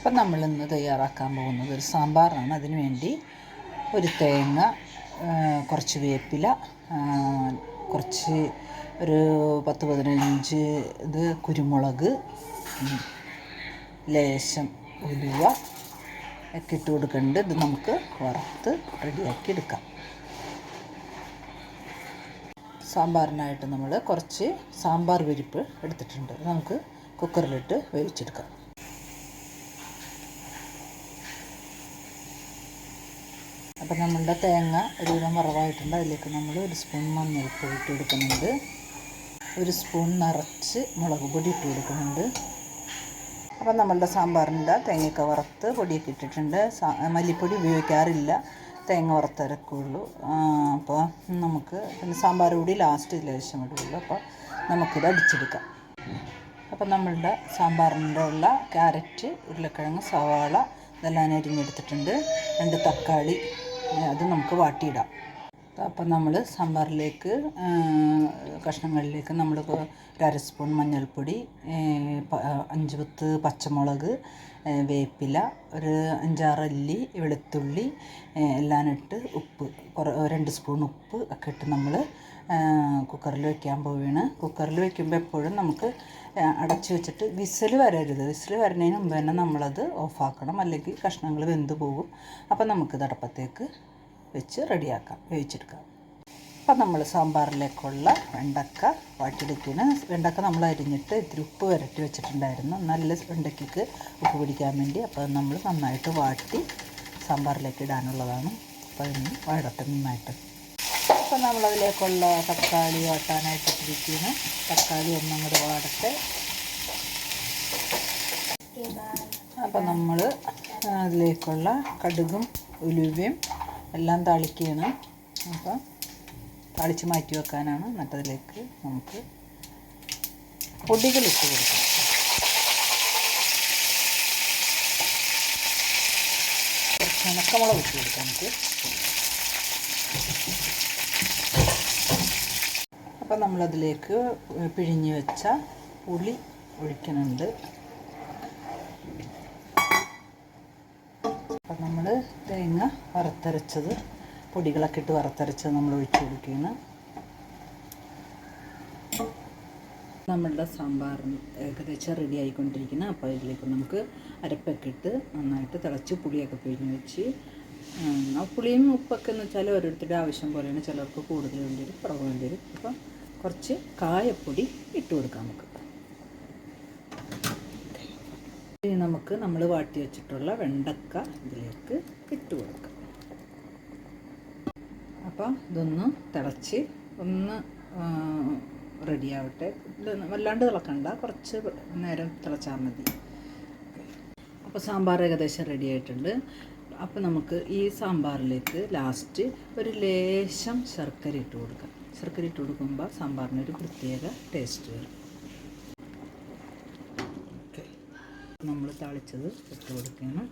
അപ്പം നമ്മൾ ഇന്ന് തയ്യാറാക്കാൻ പോകുന്നത് ഒരു സാമ്പാറാണ്. അതിന് വേണ്ടി ഒരു തേങ്ങ കുറച്ച് വേപ്പില കുറച്ച് ഒരു പത്ത് പതിനഞ്ച് ഇത് കുരുമുളക് ലേശം ഉലുവ ഒക്കെ ഇട്ട് കൊടുക്കേണ്ട. ഇത് നമുക്ക് വറുത്ത് റെഡിയാക്കി എടുക്കാം. സാമ്പാറിനായിട്ട് നമ്മൾ കുറച്ച് സാമ്പാർ പരിപ്പ് എടുത്തിട്ടുണ്ട്. നമുക്ക് കുക്കറിലിട്ട് വേവിച്ചെടുക്കാം. അപ്പം നമ്മളുടെ തേങ്ങ ഒരു ഒരുവിധം വറവായിട്ടുണ്ട്. അതിലേക്ക് നമ്മൾ ഒരു സ്പൂൺ മഞ്ഞൾപ്പൊടി ഇട്ട് കൊടുക്കുന്നുണ്ട്. ഒരു സ്പൂൺ നിറച്ച് മുളക് പൊടി ഇട്ട് കൊടുക്കുന്നുണ്ട്. അപ്പം നമ്മളുടെ സാമ്പാറിന്റെ തേങ്ങയൊക്കെ വറുത്ത് പൊടിയൊക്കെ ഇട്ടിട്ടുണ്ട്. മല്ലിപ്പൊടി ഉപയോഗിക്കാറില്ല. തേങ്ങ വറുത്തരക്കുള്ളൂ. അപ്പോൾ നമുക്ക് പിന്നെ സാമ്പാർ കൂടി ലാസ്റ്റ് ലേശം ഇടുള്ളൂ. അപ്പോൾ നമുക്കിത് അടിച്ചെടുക്കാം. അപ്പം നമ്മളുടെ സാമ്പാറിന്റെ ഉള്ള ക്യാരറ്റ് ഉരുളക്കിഴങ്ങ് സവാള ഇതെല്ലാം അരിഞ്ഞെടുത്തിട്ടുണ്ട്. രണ്ട് തക്കാളി അത് നമുക്ക് വാട്ടിയിടാം. അപ്പം നമ്മൾ സാമ്പാറിലേക്ക് കഷ്ണങ്ങളിലേക്ക് നമ്മൾ ഒരു സ്പൂൺ മഞ്ഞൾപ്പൊടി അഞ്ച് പത്ത് പച്ചമുളക് വേപ്പില ഒരു അഞ്ചാറ് അല്ലി വെളുത്തുള്ളി എല്ലാം ഇട്ട് ഉപ്പ് കുറ രണ്ട് സ്പൂൺ ഉപ്പ് ഒക്കെ ഇട്ട് നമ്മൾ കുക്കറിൽ വെക്കാൻ പോവുകയാണ്. കുക്കറിൽ വെക്കുമ്പോൾ എപ്പോഴും നമുക്ക് അടച്ച് വെച്ചിട്ട് വിസിൽ വരരുത്. വിസിൽ വരുന്നതിന് മുമ്പ് തന്നെ നമ്മളത് ഓഫാക്കണം. അല്ലെങ്കിൽ കഷ്ണങ്ങൾ വെന്ത് പോകും. അപ്പോൾ നമുക്ക് തടപ്പത്തേക്ക് വെച്ച് റെഡിയാക്കാം. വേവിച്ചെടുക്കാം. അപ്പം നമ്മൾ സാമ്പാറിലേക്കുള്ള വെണ്ടക്ക വാട്ടിയെടുക്കുകയാണ്. വെണ്ടക്ക നമ്മൾ അരിഞ്ഞിട്ട് ഇത്തിരി ഉപ്പ് വരട്ടി വെച്ചിട്ടുണ്ടായിരുന്നു. നല്ല വെണ്ടയ്ക്ക് ഉപ്പ് പിടിക്കാൻ വേണ്ടി. അപ്പോൾ നമ്മൾ നന്നായിട്ട് വാട്ടി സാമ്പാറിലേക്ക് ഇടാനുള്ളതാണ്. അപ്പോൾ അതിന് വഴട്ടെ നന്നായിട്ട്. അപ്പോൾ നമ്മളതിലേക്കുള്ള തക്കാളി വാട്ടാനായിട്ട് ഇട്ടിരിക്കുകയാണ്. തക്കാളി കൂടെ വാടട്ടെ. അപ്പം നമ്മൾ അതിലേക്കുള്ള കടുകും ഉലുവയും എല്ലാം തളിക്കുകയാണ്. അപ്പം തളിച്ച് മാറ്റി വെക്കാനാണ് എന്നിട്ടതിലേക്ക് നമുക്ക് പൊടികൾ ഇട്ട് കൊടുക്കാം. കുറച്ച് ഉണക്കമുളക് ഇട്ട് കൊടുക്കാം നമുക്ക്. അപ്പം നമ്മളതിലേക്ക് പിഴിഞ്ഞ് വെച്ച പുളി ഒഴിക്കുന്നുണ്ട്. അപ്പം നമ്മൾ തേങ്ങ വറുത്തരച്ചത് പൊടികളൊക്കെ ഇട്ട് വറുത്തരച്ചത് നമ്മൾ ഒഴിച്ച് കൊടുക്കുകയാണ്. നമ്മളുടെ സാമ്പാർ ഏകദേശം റെഡി ആയിക്കൊണ്ടിരിക്കുന്ന. അപ്പോൾ ഇതിലേക്ക് നമുക്ക് അരപ്പൊക്കെ ഇട്ട് നന്നായിട്ട് തിളച്ച് പുളിയൊക്കെ പിഴിഞ്ഞ് വെച്ച് പുളിയും ഉപ്പൊക്കെ എന്ന് വെച്ചാൽ ഓരോരുത്തരുടെ ആവശ്യം പോലെയാണ്. ചിലർക്ക് കൂടുതൽ വേണ്ടി വരും കുറവ് വേണ്ടി വരും. അപ്പം കുറച്ച് കായപ്പൊടി ഇട്ട് കൊടുക്കാം നമുക്ക്. ഇനി നമുക്ക് നമ്മൾ വാട്ടി വെച്ചിട്ടുള്ള വെണ്ടക്ക ഇതിലേക്ക് ഇട്ട് കൊടുക്കാം. അപ്പം ഇതൊന്ന് തിളച്ച് ഒന്ന് റെഡിയാവട്ടെ വല്ലാണ്ട് തിളക്കണ്ട. കുറച്ച് നേരം തിളച്ചാൽ മതി. അപ്പോൾ സാമ്പാർ ഏകദേശം റെഡി ആയിട്ടുണ്ട്. അപ്പോൾ നമുക്ക് ഈ സാമ്പാറിലേക്ക് ലാസ്റ്റ് ഒരു ലേശം ശർക്കര ഇട്ട് കൊടുക്കാം. ശർക്കര ഇട്ട് കൊടുക്കുമ്പോൾ സാമ്പാറിനൊരു പ്രത്യേക ടേസ്റ്റ് വരും. നമ്മൾ തളിച്ചത് ഇട്ട് കൊടുക്കുകയാണ്.